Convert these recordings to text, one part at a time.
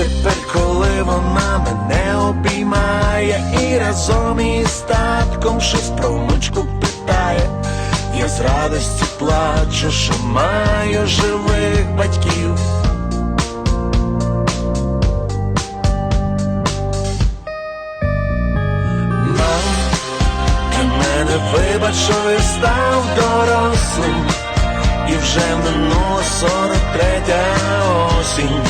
Тепер, коли вона мене обіймає і разом із татком щось про внучку питає, я з радості плачу, що маю живих батьків. Мам, вибач, що я став дорослим, і вже минула сорок третя осінь,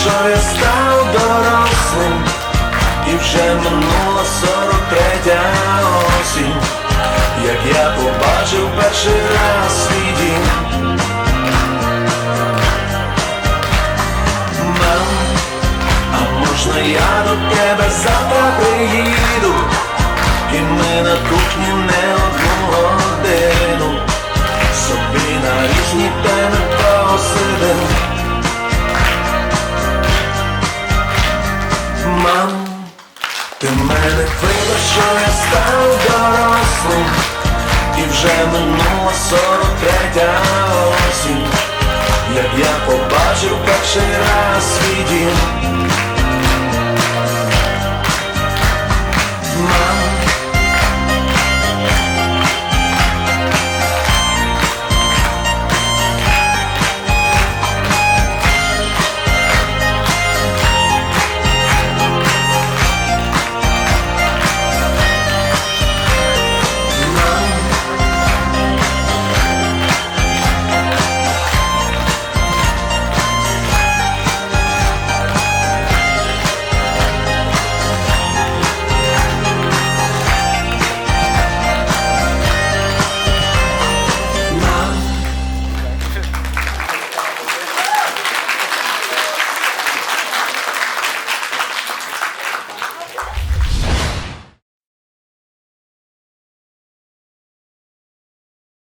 що я став дорослим І вже минула сорок третя осінь як я побачив перший раз свій дім. Мам, а можна я до тебе завтра приїду, і ми на кухні ти мене вибач, що я став дорослим, і вже минула сорок третя осінь, як я побачив перший раз свій дім.